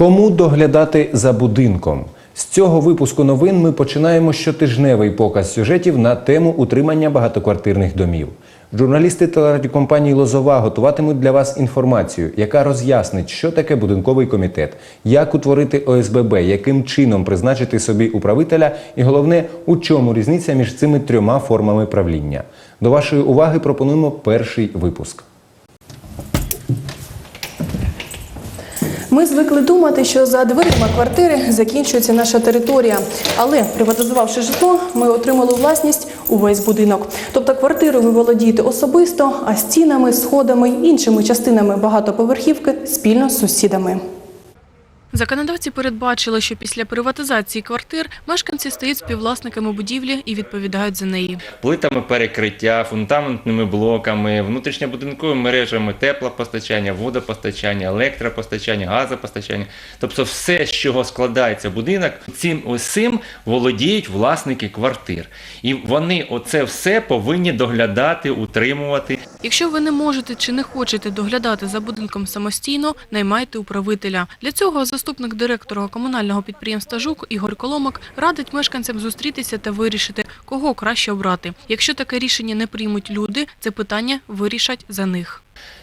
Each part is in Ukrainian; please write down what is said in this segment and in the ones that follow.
Кому доглядати за будинком? З цього випуску новин ми починаємо щотижневий показ сюжетів на тему утримання багатоквартирних домів. Журналісти телерадіокомпанії Лозова готуватимуть для вас інформацію, яка роз'яснить, що таке будинковий комітет, як утворити ОСББ, яким чином призначити собі управителя, і головне, у чому різниця між цими трьома формами правління. До вашої уваги пропонуємо перший випуск. Ми звикли думати, що за дверима квартири закінчується наша територія. Але приватизувавши житло, ми отримали власність увесь будинок. Тобто квартиру ви володієте особисто, а стінами, сходами й іншими частинами багатоповерхівки спільно з сусідами. Законодавці передбачили, що після приватизації квартир мешканці стають співвласниками будівлі і відповідають за неї. плитами перекриття, фундаментними блоками, внутрішньобудинковими мережами теплопостачання, водопостачання, електропостачання, газопостачання. Тобто все, з чого складається будинок, цим усім володіють власники квартир. І вони оце все повинні доглядати, утримувати. Якщо ви не можете чи не хочете доглядати за будинком самостійно, наймайте управителя. Для цього заступник директора комунального підприємства «Жук» Ігор Коломок радить мешканцям зустрітися та вирішити, кого краще обрати. Якщо таке рішення не приймуть люди, це питання вирішать за них.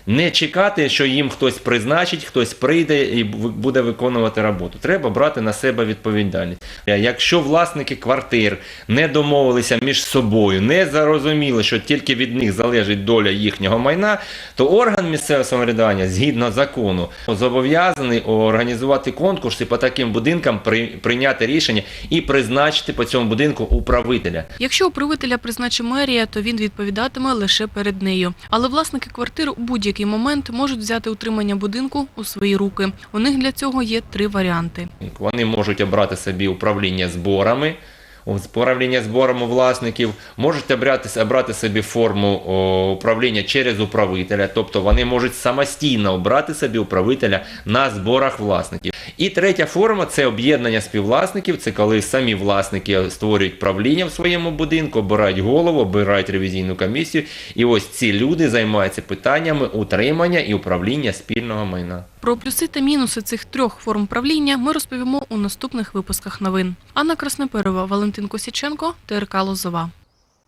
Не чекати, що їм хтось призначить, хтось прийде і буде виконувати роботу. Треба брати на себе відповідальність. Якщо власники квартир не домовилися між собою, не зарозуміли, що тільки від них залежить доля їхнього майна, то орган місцевого самоврядування згідно закону зобов'язаний організувати конкурси по таким будинкам, прийняти рішення і призначити по цьому будинку управителя. Якщо управителя призначить мерія, то він відповідатиме лише перед нею. Але власники квартир у будь-який момент можуть взяти утримання будинку у свої руки. У них для цього є три варіанти. Вони можуть обрати собі управління зборами. Управління зборами власників можуть обрати, обрати собі форму о, управління через управителя, тобто вони можуть самостійно обрати собі управителя на зборах власників. І третя форма це об'єднання співвласників. Це коли самі власники створюють правління в своєму будинку, обирають голову, обирають ревізійну комісію. І ось ці люди займаються питаннями утримання і управління спільного майна. Про плюси та мінуси цих трьох форм правління ми розповімо у наступних випусках новин. Анна Красноперова, Валентин Косіченко, ТРК Лозова.